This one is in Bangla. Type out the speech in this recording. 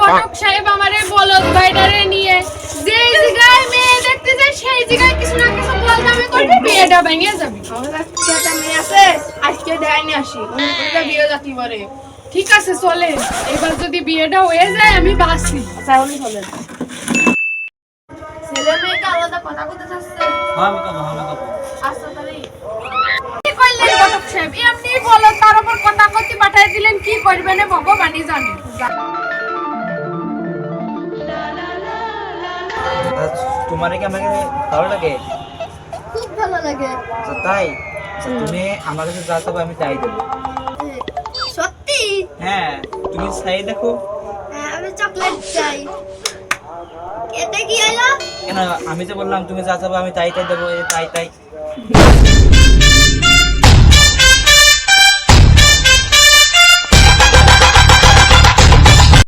ঘটক সাহেব আমারে বলদ ভাইডারে নিয়ে যেই জায়গায় মেয়ে দেখতে যায় সেই জায়গায় কিছু না কিছু বলদামে করবি বিয়েটা ভেঙে যাবে। একটা মেয়ে আছে আজকে নিয়ে আসি ওটা বিয়ে জাতি বলে ঠিক আছে চলে। এবার যদি বিয়েটা হয়ে যায় আমি বাঁচি। আচ্ছা উনি চলেন। ছেলে মেয়েকে আলাদা কথা বলতে চাচ্ছে? হ্যাঁ আমি আচ্ছা তাহলে কি করলেন ঘটক সাহেব? এমনি বলো তার উপর কথা কথি পাঠাই দিলেন কি করবেন ভগবানই জানে। তোমার কি আমাকে ভালো লাগে? খুব ভালো লাগে। আচ্ছা, তাই? আচ্ছা, তুমি আমার কাছে যা চাবো আমি তাই দেবো। সত্যি? হ্যাঁ তুমি চাই দেখো। হ্যাঁ, আমি চকলেট চাই। এটা কি হলো? কেন আমি যে বললাম তুমি যা চাবো আমি তাই তাই দেবো তাই তাই।